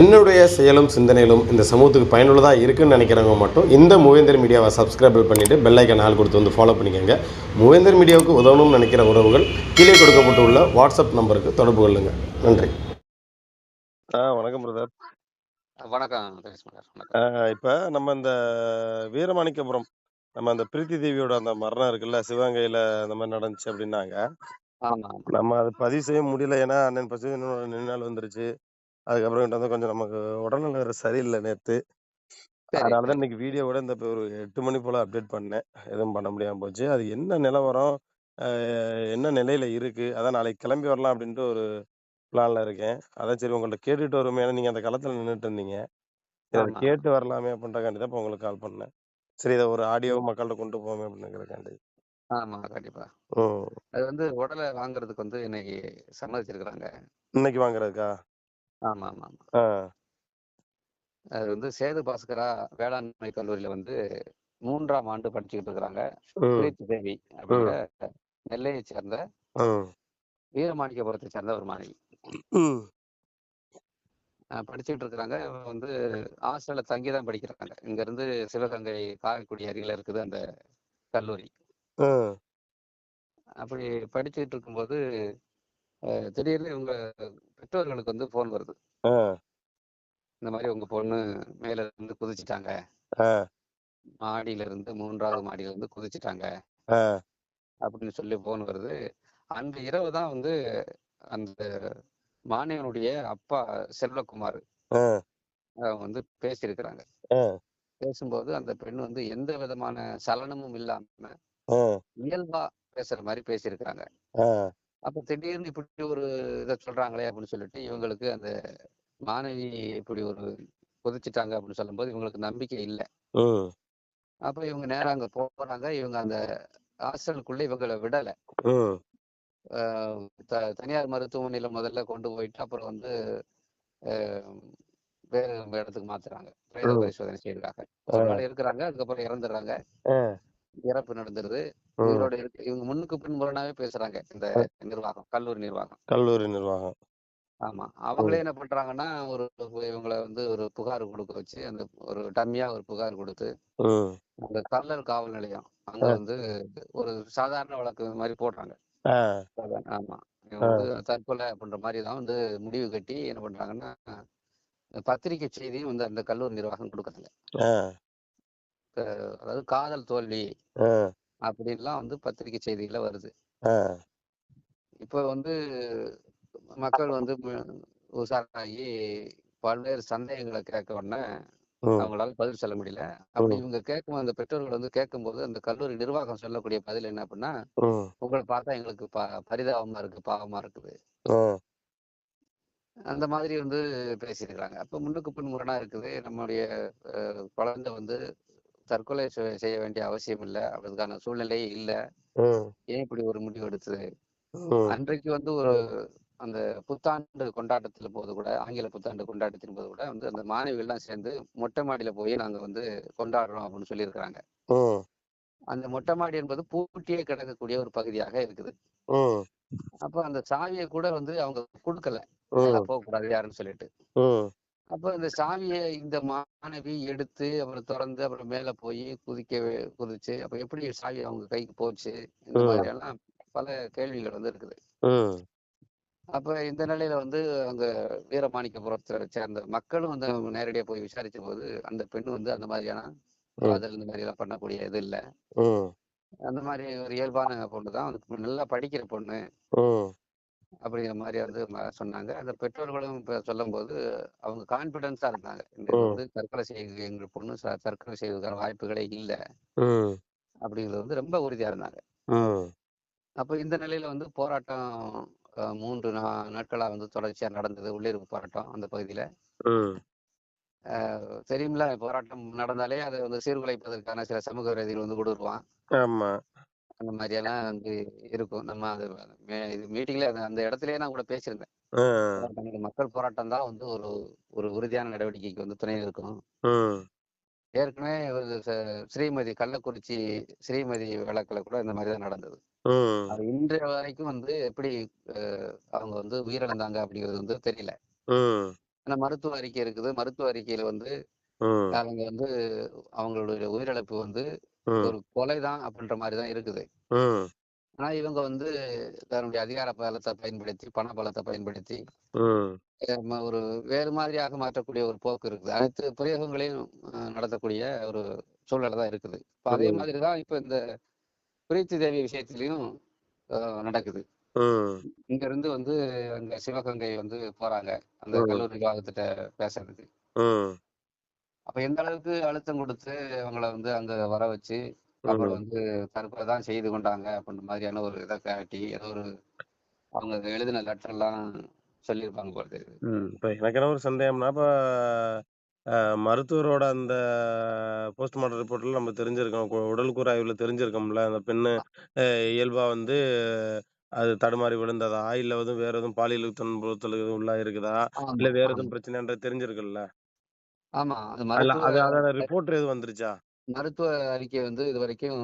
என்னுடைய செயலும் சிந்தனையிலும் இந்த சமூகத்துக்கு பயனுள்ளதாக இருக்குன்னு நினைக்கிறவங்க மட்டும் இந்த மூவேந்தர் மீடியாவை சப்ஸ்கிரைப் பண்ணிவிட்டு பெல் ஐக்கன் ஆள் கொடுத்து வந்து ஃபாலோ பண்ணிக்கோங்க. மூவேந்தர் மீடியாவுக்கு உதவணும்னு நினைக்கிற உறவுகள் கீழே கொடுக்கப்பட்டுள்ள வாட்ஸ்அப் நம்பருக்கு தொடர்பு கொள்ளுங்கள் நன்றி. ஆ வணக்கம் பிரதர் வணக்கம் இப்போ நம்ம இந்த வீரமாணிக்கபுரம் நம்ம அந்த பிரீத்தி தேவியோட அந்த மரணம் இருக்குல்ல சிவகங்கையில் அந்த மாதிரி நடந்துச்சு அப்படின்னாங்க. நம்ம அதை பதிவு செய்ய முடியல. ஏன்னா அண்ணன் பசு ரெண்டு நாள் வந்துருச்சு. அதுக்கப்புறம் வந்து கொஞ்சம் நமக்கு உடல்நிலை சரியில்லை நேற்று சரி அதனால தான் இன்னைக்கு வீடியோவோட இந்த இப்ப ஒரு எட்டு மணி போல அப்டேட் பண்ணேன். எதுவும் பண்ண முடியாம போச்சு. அது என்ன நிலவரம்? என்ன நிலையில இருக்கு? அதான் நாளைக்கு கிளம்பி வரலாம் அப்படின்ட்டு ஒரு பிளான்ல இருக்கேன். அதான் சரி உங்கள்ட்ட கேட்டுட்டு வருமே. ஏன்னா நீங்க அந்த களத்துல நின்றுட்டு இருந்தீங்க. சரி அதை ஆமா. கேட்டு வரலாமே அப்படின்றக்காண்டி தான் இப்போ உங்களுக்கு கால் பண்ணேன். சரி இதை ஒரு ஆடியோவும் மக்கள்கிட்ட கொண்டு போவோமே அப்படிங்கிறக்காண்டி. ஆமா கண்டிப்பா. ம். அது வந்து உடலை வாங்குறதுக்கு வந்து இன்னைக்கு சம்மதிச்சிருக்கிறாங்க. இன்னைக்கு வாங்குறதுக்கா? ஆமா ஆமா ஆமா ஆ. அது வந்து சேது பாஸ்கரா வேளாண்மை கல்லூரியில வந்து மூன்றாம் ஆண்டு படிச்சுக்கிட்டு இருக்கிறாங்க. ம் தேவி அப்படிங்கிற நெல்லையை சேர்ந்த ம் வீரமாணிக்கபுரத்தை சேர்ந்த ஒரு மாணவி. ம் அஹ் படிச்சுட்டு இருக்கிறாங்க. இவங்க வந்து ஹாஸ்டல்ல தங்கி தான் படிக்கிறாங்க. இங்க இருந்து சிவகங்கை காரைக்குடி அருகில இருக்குது அந்த கல்லூரி. அப்படி படிச்சுட்டு இருக்கும்போது அஹ் திடீர்னு இவங்க பெற்றோர்களுக்கு வந்து ஃபோன் வருது. இந்த மாதிரி உங்க பொண்ணு மேல இருந்து குதிச்சிட்டாங்க. மாடியில இருந்து மூன்றாவது மாடியில இருந்து குதிச்சிட்டாங்க அப்படின்னு சொல்லி ஃபோன் வருது. அந்த இரவு தான் வந்து அந்த மாணவனுடைய அப்பா செல்வகுமார் வந்து பேசியிருக்கிறாங்க. பேசும்போது அந்த பெண் வந்து எந்த விதமான சலனமும் இல்லாம இயல்பா பேசுற மாதிரி பேசியிருக்கிறாங்க. அப்ப திடீர்னு இப்படி ஒரு இதை சொல்றாங்களே அப்படின்னு சொல்லிட்டு இவங்களுக்கு அந்த மாணவி இப்படி ஒரு குதிச்சிட்டாங்க அப்படின்னு சொல்லும்போது இவங்களுக்கு நம்பிக்கை இல்லை. அப்ப இவங்க நேரா அங்க போறாங்க. இவங்க அந்த ஹாஸ்டலுக்குள்ள இவங்களை விடல. தனியார் மருத்துவமனையில முதல்ல கொண்டு போயிட்டு அப்புறம் வந்து வேற இடத்துக்கு மாத்துறாங்க. பிரேத. பரிசோதனை செய்யறாங்க இருக்கிறாங்க. அதுக்கப்புறம் இறந்துடுறாங்க. இறப்பு நடந்துருது. இருக்கு இவங்க முன்னுக்கு பின்புலனாவே பேசுறாங்க இந்த நிர்வாகம் கல்லூரி நிர்வாகம். கல்லூரி நிர்வாகம். ஆமா. அவங்களே என்ன பண்றாங்கன்னா ஒரு இவங்களை வந்து ஒரு புகார் கொடுக்க வச்சு அந்த ஒரு டம்மியா ஒரு புகார் கொடுத்து அந்த கல்லர் காவல் நிலையம் அங்க. வந்து ஒரு சாதாரண வழக்கு மாதிரி போடுறாங்க. ஆமா. தற்கொலை அப்படின்ற மாதிரி தான் வந்து முடிவு கட்டி என்ன பண்றாங்கன்னா பத்திரிகை செய்தியும் வந்து அந்த கல்லூரி நிர்வாகம் கொடுக்கறதில்ல. அதாவது காதல் தோல்வி அப்படின்லாம் வந்து பத்திரிகை செய்தியில வருது. இப்போ வந்து மக்கள் வந்து உஷாராகி பல்வேறு சந்தேகங்களை கேட்க உடனே அவங்களால பதில் சொல்ல முடியல. அப்படி இவங்க கேட்கும் அந்த பெற்றோர்கள் வந்து கேட்கும்போது அந்த கல்லூரி நிர்வாகம் சொல்லக்கூடிய பதில் என்ன அப்படின்னா உங்களை பார்த்தா எங்களுக்கு பரிதாபமா இருக்கு பாவமா இருக்குது. அந்த மாதிரி வந்து பேசியிருக்கிறாங்க. அப்ப முன்னுக்கு பின் முரணா இருக்குது. நம்முடைய அஹ், குழந்தை வந்து தற்கொலை செய்ய வேண்டிய அவசியம் இல்லை. அதுக்கான சூழ்நிலையே இல்லை. ஏன் இப்படி ஒரு முடிவு எடுத்தது? அன்றைக்கு வந்து ஒரு அந்த புத்தாண்டு கொண்டாட்டத்துல போது கூட ஆங்கில புத்தாண்டு கொண்டாட்டத்தின் போது கூட வந்து அந்த மாணவிகள்லாம் சேர்ந்து மொட்டை மாடியில போய் நாங்க வந்து கொண்டாடுறோம் அப்படின்னு சொல்லியிருக்கிறாங்க. ம். அந்த மொட்டை மாடி என்பது பூட்டியே கிடக்கக்கூடிய ஒரு பகுதியாக இருக்குது. அப்ப அந்த சாவியை கூட வந்து அவங்க கொடுக்கல. மேல ம் போகக்கூடாது யாருன்னு சொல்லிட்டு. அப்ப இந்த சாவியை இந்த மாணவி எடுத்து அப்புறம் திறந்து அப்புறம் மேல போய் குதிக்க குதிச்சு அப்ப எப்படி சாவி அவங்க கைக்கு போச்சு? இந்த. மாதிரி எல்லாம் பல கேள்விகள் வந்து இருக்குது. அப்ப இந்த நிலையில வந்து அங்க வீரமாணிக்கபுரத்தை சேர்ந்த மக்களும் வந்து நேரடியா போய் விசாரிச்ச போது அந்த பெண் வந்து அந்த மாதிரியான காதல் இந்த மாதிரி எல்லாம் பண்ணக்கூடிய இது இல்ல. அந்த மாதிரி ஒரு இயல்பான பொண்ணு தான். வந்து நல்லா படிக்கிற பொண்ணு. அப்படிங்கிற மாதிரி வந்து சொன்னாங்க. அந்த பெற்றோர்களும் இப்ப சொல்லும்போது அவங்க கான்பிடன்ஸா இருந்தாங்க. வந்து தற்கொலை செய்ய எங்க பொண்ணு தற்கொலை செய்வதற்கான வாய்ப்புகளே இல்லை. அப்படிங்கிறது வந்து ரொம்ப உறுதியா இருந்தாங்க. அப்ப இந்த நிலையில வந்து போராட்டம் மூன்று நாட்களா வந்து தொடர்ச்சியா நடந்தது. உள்ளிருப்பு போராட்டம் அந்த பகுதியில. தெரியுமில்ல போராட்டம் நடந்தாலே அதை வந்து சீர்குலைப்பதற்கான சில சமூக விரோதிகள் வந்து கொடுருவான் அந்த மாதிரி எல்லாம் வந்து இருக்கும். நம்ம அது இது மீட்டிங்ல அந்த இடத்துலயே நான் கூட பேசியிருந்தேன். மக்கள் போராட்டம் தான் வந்து ஒரு ஒரு உறுதியான நடவடிக்கைக்கு வந்து துணை இருக்கும். ஏற்கனவே ஸ்ரீமதி கள்ளக்குறிச்சி ஸ்ரீமதி வழக்குல கூட இந்த மாதிரி தான் நடந்தது அது இன்றைய வரைக்கும் வந்து எப்படி அவங்க வந்து உயிரிழந்தாங்க அப்படிங்கிறது வந்து தெரியல. ஆனா மருத்துவ அறிக்கை இருக்குது. மருத்துவ அறிக்கையில வந்து அவங்க வந்து அவங்களுடைய உயிரிழப்பு வந்து ஒரு கொலை தான் அப்படின்ற மாதிரி தான் இருக்குது. ஆனா இவங்க வந்து தன்னுடைய அதிகார பலத்தை பயன்படுத்தி பண பலத்தை பயன்படுத்தி ஒரு வேறு மாதிரியாக மாற்றக்கூடிய ஒரு போக்கு இருக்குது. அனைத்து பிரயோகங்களையும் நடத்தக்கூடிய ஒரு சூழ்நிலை தான் இருக்குது. இப்போ அதே ம். மாதிரி தான் இப்போ இந்த பிரீத்தி தேவி விஷயத்திலையும் நடக்குது. இங்க இருந்து வந்து அங்க சிவகங்கை வந்து போறாங்க. அந்த. கல்லூரி நிர்வாகத்திட்ட பேசுறதுக்கு. அப்ப எந்த அளவுக்கு அழுத்தம் கொடுத்து அவங்கள வந்து அங்க வர வச்சு அப்புறம் வந்து தற்கொலை தான் செய்து கொண்டாங்க அப்படின்ற மாதிரியான ஒரு இதை காட்டி ஏதோ ஒரு அவங்க எழுதின லெட்டர் எல்லாம் சொல்லியிருப்பாங்க போல இப்போ எனக்கு என்ன ஒரு சந்தேகம்னா இப்போ மருத்துவரோட அந்த போஸ்ட்மார்ட்டம் ரிப்போர்ட்ல நம்ம தெரிஞ்சிருக்கோம். உடல் கூறு ஆய்வுல தெரிஞ்சிருக்கோம்ல அந்த பெண்ணு இயல்பா வந்து அது தடுமாறி விழுந்ததா? இல்ல வந்து வேற எதுவும் பாலியல் துன்புறுத்தல் எதுவும் உள்ள இருக்குதா இல்ல வேற எதுவும் பிரச்சனைன்றது தெரிஞ்சிருக்குல்ல? ஆமா. அது அதுல மருத்துவ அது அதோட ரிப்போர்ட் எதுவும் வந்துருச்சா? மருத்துவ அறிக்கை வந்து இது வரைக்கும்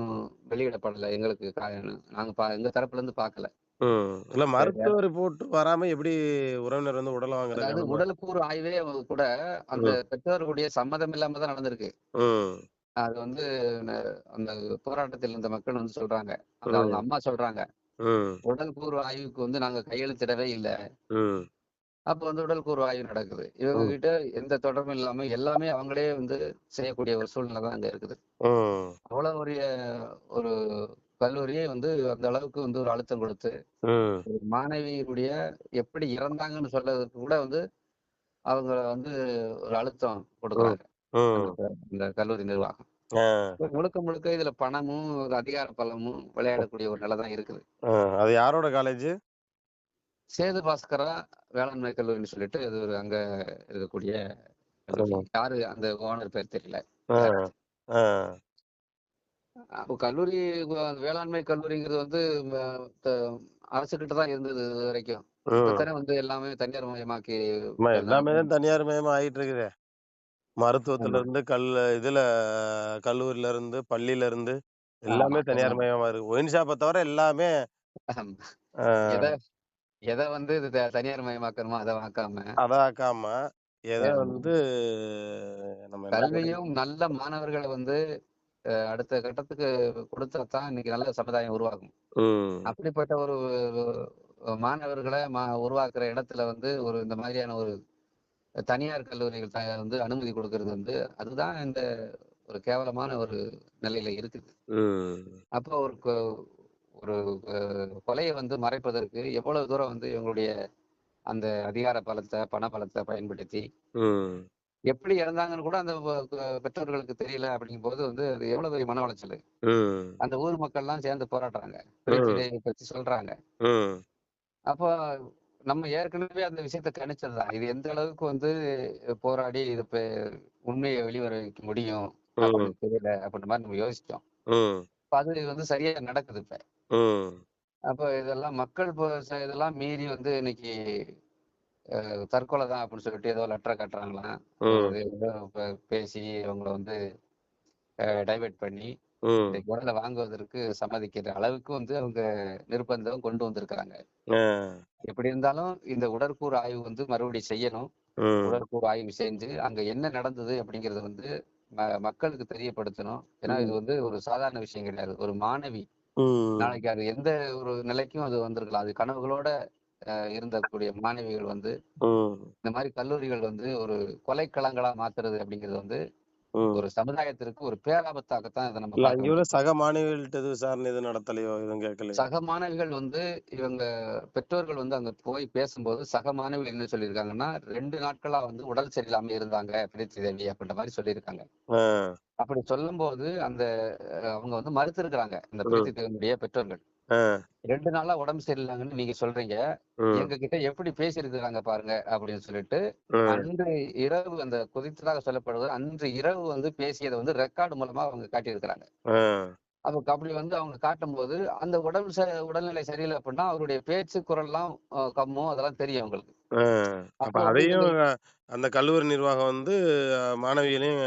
வெளியிடப்படல. எங்களுக்கு கா- நாங்க பா- எங்க தரப்புல இருந்து பார்க்கல ம். இல்ல மருத்துவ ரிப்போர்ட் வராம எப்படி உறவினர் வந்து உடலை அதாவது வாங்குறாங்க உடலுக்கூறு ஆய்வே கூட அந்த ம். பெற்றோர்களுடைய சம்மதம் இல்லாம தான் நடந்திருக்கு. ம். அது வந்து ந- அந்த போராட்டத்தில் இருந்த மக்கள் வந்து சொல்றாங்க. அவங்க ம். அம்மா சொல்றாங்க. ம். உடல் கூறு ஆய்வுக்கு வந்து நாங்க கையெழுத்திடவே இல்லை. ம். அப்ப வந்து உடல் கூறு ஆய்வு நடக்குது. இவங்க கிட்ட எந்த தொடர்பும் இல்லாம எல்லாமே அவங்களே வந்து செய்யக்கூடிய ஒரு சூழ்நிலை தான் அங்க இருக்குது. அவ்வளவு ஒரு ஒரு கல்லூரியே வந்து அந்த அளவுக்கு வந்து ஒரு அழுத்தம் கொடுத்து மாணவியுடைய எப்படி இறந்தாங்கன்னு சொல்றதுக்கு கூட வந்து அவங்க வந்து ஒரு அழுத்தம் கொடுக்குறாங்க. இந்த கல்லூரி நிர்வாகம். முழுக்க முழுக்க இதுல பணமும் அதிகார பலமும் விளையாடக்கூடிய ஒரு நிலை தான் இருக்குது அது யாரோட காலேஜ் சேது பாஸ்கரா வேளாண்மை கல்லூரின்னு சொல்லிட்டு அது ஒரு அங்க இருக்கக்கூடிய யாரு அந்த ஓனர் பேர் தெரியல. கல்லூரி வேளாண்மை கல்லூரிங்கிறது வந்து அரசுகிட்ட தான் இருந்தது இது வரைக்கும். வந்து எல்லாமே தனியார் மயமாக்கி எல்லாமே தனியார் மயமா ஆயிட்டு இருக்குது மருத்துவத்துல இருந்து கல் இதுல கல்லூரில இருந்து பள்ளியில இருந்து எல்லாமே தனியார் மயமா இருக்கு. ஒயின் ஷாப்பை தவிர எல்லாமே எதை வந்து இது த- தனியார் மயமாக்கணுமோ அதை ஆக்காம அதை ஆக்காம எதை ஆமா. வந்து நம்ம என்ன கல்வியும் நல்ல மாணவர்களை வந்து அஹ், அடுத்த கட்டத்துக்கு கொடுத்தா தான் இன்னைக்கு நல்ல சமுதாயம் உருவாகும். ம். அப்படிப்பட்ட ஒரு மாணவர்களை மா உருவாக்குற இடத்துல வந்து ஒரு இந்த மாதிரியான ஒரு தனியார் கல்லூரிகள் த- வந்து அனுமதி கொடுக்கறது வந்து அதுதான் இந்த ஒரு கேவலமான ஒரு நிலையில இருக்குது. ம். அப்போ ஒரு கொ- ஒரு கொலையை வந்து மறைப்பதற்கு எவ்வளவு தூரம் வந்து இவங்களுடைய அந்த அதிகார பலத்தை பண பலத்தை பயன்படுத்தி எப்படி இறந்தாங்கன்னு கூட அந்த பெற்றோர்களுக்கு தெரியல அப்படிங்கும்போது வந்து அது எவ்வளவு பெரிய மன உளைச்சல். அந்த ஊர் மக்கள்லாம் சேர்ந்து போராடுறாங்க. பத்தி சொல்றாங்க. அப்போ நம்ம ஏற்கனவே அந்த விஷயத்த கணிச்சதுதான். இது எந்த அளவுக்கு வந்து போராடி இது உண்மையை வெளிவர வைக்க முடியும் தெரியல அப்படின்ற மாதிரி நம்ம யோசிச்சோம். அது வந்து சரியா நடக்குது இப்ப. ம் அப்போ இதெல்லாம் மக்கள் ச- இதெல்லாம் மீறி வந்து இன்னைக்கு அஹ், தற்கொலை தான் அப்படின்னு சொல்லிட்டு ஏதோ லெட்டரை கட்டுறாங்களாம் ம் அது ஏதோ ப- பேசி அவங்கள வந்து டைவர்ட் பண்ணி ம் இந்த குரலை வாங்குவதற்கு சம்மதிக்கிற அளவுக்கு வந்து அவங்க நிர்பந்தம் கொண்டு வந்திருக்கிறாங்க. ஆ, எப்படி இருந்தாலும் இந்த உடற்கூறு ஆய்வு வந்து மறுபடியும் செய்யணும். ம் உடற்கூறு ஆய்வு செஞ்சு அங்க என்ன நடந்தது அப்படிங்கறத வந்து ம- மக்களுக்கு தெரியப்படுத்தணும். ஏன்னா இது ம் வந்து ஒரு சாதாரண விஷயம் கிடையாது. ஒரு மாணவி நாளைக்கு அது எந்த ஒரு நிலைக்கும் அது வந்திருக்கலாம். அது கனவுகளோட இருந்தக்கூடிய மாணவிகள் வந்து இந்த மாதிரி கல்லூரிகள் வந்து ஒரு கொலைக்களங்களா மாத்துறது அப்படிங்கிறது வந்து ஒரு சமுதாயத்திற்கு ஒரு பேராபத்தாகத்தான் இதை நம்ம உள்ள சக மாணவிகள்கிட்ட விசாரணை எதுவும் நடத்தலையோ எதுவும் கேட்கலையோ? சக மாணவிகள் வந்து இவங்க பெற்றோர்கள் வந்து அங்க போய் பேசும்போது சக மாணவிகள் என்ன சொல்லியிருக்காங்கன்னா ரெண்டு நாட்களா வந்து உடல் சரியில்லாம இருந்தாங்க பிரீத்தி தேவி அப்படின்ற மாதிரி சொல்லியிருக்காங்க. அப்படி சொல்லும்போது அந்த அவங்க வந்து மறுத்திருக்கிறாங்க. இந்த பிரீத்தி தேவியுடைய பெற்றோர்கள். ரெண்டு நாளா உடம்பு சரியில்லைங்கன்னு நீங்க சொல்றீங்க. எங்க கிட்ட எப்படி பேசியிருக்கிறாங்க பாருங்க அப்படின்னு சொல்லிட்டு அன்று இரவு அந்த குதித்ததாக சொல்லப்படுவது அன்று இரவு வந்து பேசியதை வந்து ரெக்கார்டு மூலமா அவங்க காட்டியிருக்கிறாங்க. அப்ப அப்படி வந்து அவங்க காட்டும்போது அந்த உடல் ச உடல்நிலை சரியில்லை அப்படின்னா அவருடைய பேச்சு குரல்லாம் அஹ், கம்மோ அதெல்லாம் தெரியும் அவங்களுக்கு. அதையும் அந்த கல்லூரி நிர்வாகம் வந்து மாணவிகளையும்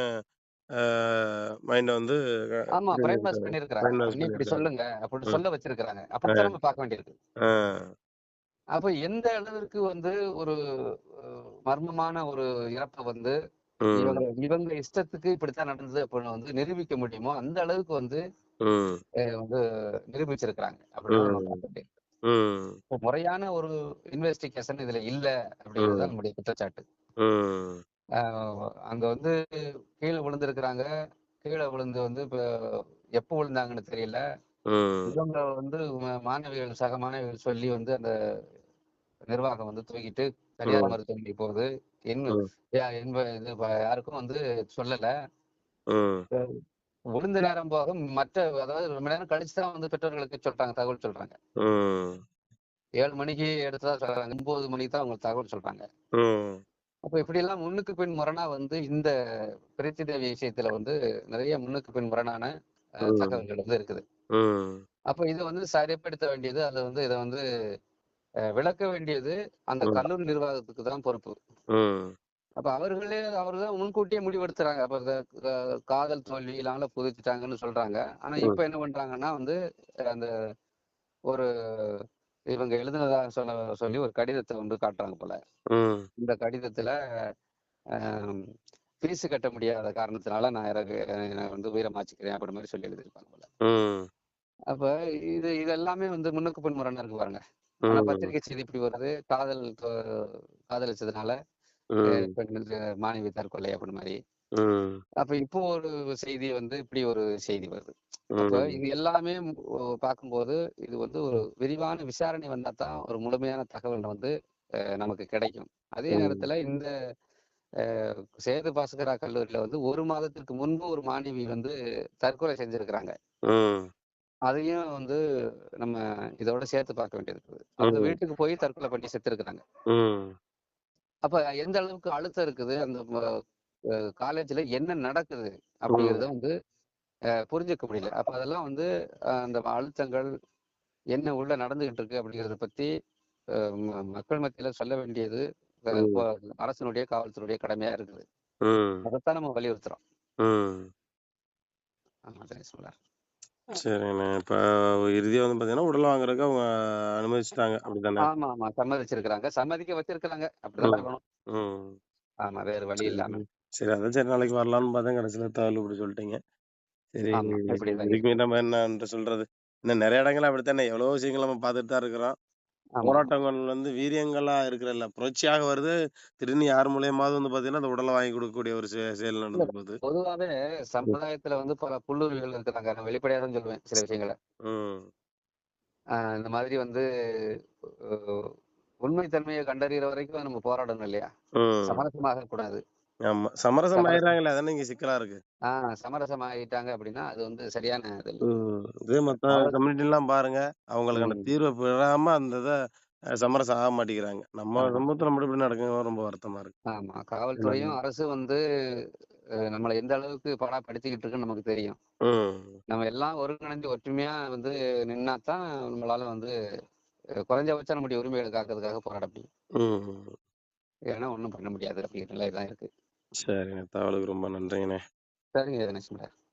மைண்ட வந்து ஆமா பிரைன் வாஷ் பண்ணிருக்காங்க பண்ணி இப்படி சொல்லுங்க அப்படின்னு ம். சொல்ல வச்சிருக்கிறாங்க. ஆ, அப்படித்தான் நம்ம பார்க்க வேண்டியிருக்கு. அப்ப எந்த அளவிற்கு வந்து ஒரு மர்மமான ஒரு இறப்பை வந்து இவங்க இவங்க இஷ்டத்துக்கு இப்படித்தான் நடந்தது அப்படின்னு வந்து நிரூபிக்க முடியுமோ அந்த அளவுக்கு வந்து வந்து நிரூபிச்சிருக்கிறாங்க. அப்படின்னு முறையான ஒரு இன்வெஸ்டிகேஷன் இதுல இல்ல அப்படிங்கிறது நம்முடைய குற்றச்சாட்டு. அங்க வந்து கீழே விழுந்திருக்கிறாங்க. கீழே விழுந்து வந்து இப்ப எப்போ விழுந்தாங்கன்னு தெரியல. இவங்க வந்து மாணவிகள் சக மாணவிகள் சொல்லி வந்து அந்த நிர்வாகம் வந்து தூக்கிட்டு தனியார் மருத்துவமனை போகுது. இது யாருக்கும் வந்து சொல்லல. விழுந்த நேரம் போக மற்ற அதாவது ரொம்ப நேரம் கழிச்சு தான் வந்து பெற்றோர்களுக்கு சொல்றாங்க தகவல் சொல்றாங்க. ஏழு மணிக்கு எடுத்ததா சொல்றாங்க ஒன்பது மணிக்கு தான் அவங்களுக்கு தகவல் சொல்றாங்க. அப்ப இப்படி எல்லாம் முன்னுக்கு பின் முரணா வந்து இந்த பிரீத்தி தேவி விஷயத்துல வந்து நிறைய முன்னுக்கு பின் முரணான தகவல்கள் வந்து இருக்குது. அப்ப இதை வந்து சரிப்படுத்த வேண்டியது அதை வந்து இதை வந்து விளக்க வேண்டியது அந்த கல்லூரி நிர்வாகத்துக்கு தான் பொறுப்பு. அப்ப அவர்களே அவர்தான் முன்கூட்டியே முடிவெடுத்துறாங்க. அப்ப காதல் தோல்வி இல்லாம புதுச்சிட்டாங்கன்னு சொல்றாங்க. ஆனா இப்ப என்ன பண்றாங்கன்னா வந்து அந்த ஒரு இவங்க எழுதுனதா சொல்ல சொல்லி ஒரு கடிதத்தை வந்து காட்டுறாங்க போல. இந்த கடிதத்துல ஃபீஸ் கட்ட முடியாத காரணத்தினால நான் இறகு வந்து உயிரை மாச்சிக்கிறேன் அப்படி மாதிரி சொல்லி எழுதியிருப்பாங்க போல. அப்ப இது இது எல்லாமே வந்து முன்னுக்கு பின் முரணா இருக்கு பாருங்க. ஆனா பத்திரிகை செய்தி இப்படி வருது. காதல் காதலிச்சதுனால மாணவி தற்கொலை அப்படி மாதிரி. அப்ப இப்போ ஒரு செய்தி வந்து இப்படி ஒரு செய்தி வருது. அப்ப இது எல்லாமே பார்க்கும்போது இது வந்து ஒரு விரிவான விசாரணை வந்தா தான் ஒரு முழுமையான தகவல் வந்து நமக்கு கிடைக்கும். அதே நேரத்துல இந்த சேது பாஸ்கரா கல்லூரியில வந்து ஒரு மாதத்திற்கு முன்பு ஒரு மாணவி வந்து தற்கொலை செஞ்சிருக்கிறாங்க. அதையும் வந்து நம்ம இதோட சேர்த்து பார்க்க வேண்டியது இருக்குது. அவங்க வீட்டுக்கு போய் தற்கொலை பண்ணி செத்துருக்கிறாங்க. ம். அப்ப எந்த அளவுக்கு அழுத்தம் இருக்குது அந்த காலேஜ்ல என்ன நடக்குது அப்படிங்கறத வந்து புரிஞ்சுக்க முடியல. அப்ப அதெல்லாம் வந்து அந்த அழுத்தங்கள் என்ன உள்ள நடந்துகிட்டு இருக்கு அப்படிங்கறத பத்தி மக்கள் மத்தியில சொல்ல வேண்டியது அரசனுடைய காவல்துறையுடைய கடமையா இருக்குது. அதைத்தான் நம்ம வலியுறுத்துறோம். ஆமா சரிண்ணே. இப்போ இறுதியாக வந்து பார்த்தீங்கன்னா உடல் வாங்குறதுக்கு அவங்க அனுமதிச்சிட்டாங்க. அப்படிதானே ஆமா ஆமா. சம்மதிச்சிருக்கிறாங்க. சம்மதிக்க வச்சிருக்கிறாங்க. அப்படிதான் ஆமா வேற வழி இல்லாம. சரி அதான் சரி. நாளைக்கு வரலான்னு பார்த்தேன். கடைசியில் தகவல் இப்படி சொல்லிட்டீங்க. சரி ஆமா இப்படிதான் இதுக்கு நம்ம என்னன்ற சொல்றது? இன்னும் நிறைய இடங்கள் அப்படித்தானே. எவ்வளோ விஷயங்கள் நம்ம பார்த்துட்டு தான் இருக்கிறோம். ஆமா. போராட்டங்கள் வந்து வீரியங்களா இருக்கிறல்ல புரட்சியாக வருது. திடீர்னு யார் மூலியமாவது வந்து பார்த்தீங்கன்னா அந்த உடலை வாங்கி கொடுக்கக்கூடிய ஒரு செ- செயல் இல்ல நடந்து பொதுவாவே சமுதாயத்துல வந்து பல புல்லுருவிகள் இருக்கிறாங்க. நான் வெளிப்படையா தான் சொல்லுவேன் சில விஷயங்களை. ம். ஆஹ் இந்த மாதிரி வந்து அஹ், உண்மைத்தன்மையை கண்டறிகிற வரைக்கும் நம்ம போராடணும் இல்லையா? ம். சமரசமாக கூடாது. ஆமா. சமரசம் ஆயிடுறாங்களே அதானே இங்க சிக்கலா இருக்கு. ஆஹ் சமரசம் ஆகிட்டாங்க அப்படின்னா அது வந்து சரியான இது. இல்லை இதே மத்த கம்யூனிட்டி எல்லாம் பாருங்க அவங்களுக்கான ம், தீர்வை பெறாம அந்த இதை சமரசம் ஆக மாட்டேங்கிறாங்க. நம்ம ஆமா. சமூகத்துல மட்டும் இப்படி நடக்குங்க ரொம்ப வருத்தமா இருக்கு. ஆமா. காவல்துறையும் அரசு வந்து அஹ், நம்மளை எந்த அளவுக்கு பாடாப்படுத்திக்கிட்டு இருக்குன்னு நமக்கு தெரியும். ம். நம்ம எல்லாம் ஒருங்கிணைஞ்சு ஒற்றுமையா வந்து நின்னா தான் நம்மளால வந்து அஹ், குறைஞ்சபட்சம் நம்முடைய உரிமைகளை காக்கிறதுக்காக போராட முடியும். ம். ஏன்னா ஒன்றும் பண்ண முடியாது அப்படிங்கிற நிலை தான் இருக்கு. சரிங்க. தகவலுக்கு ரொம்ப நன்றிங்கண்ணே. சரிங்க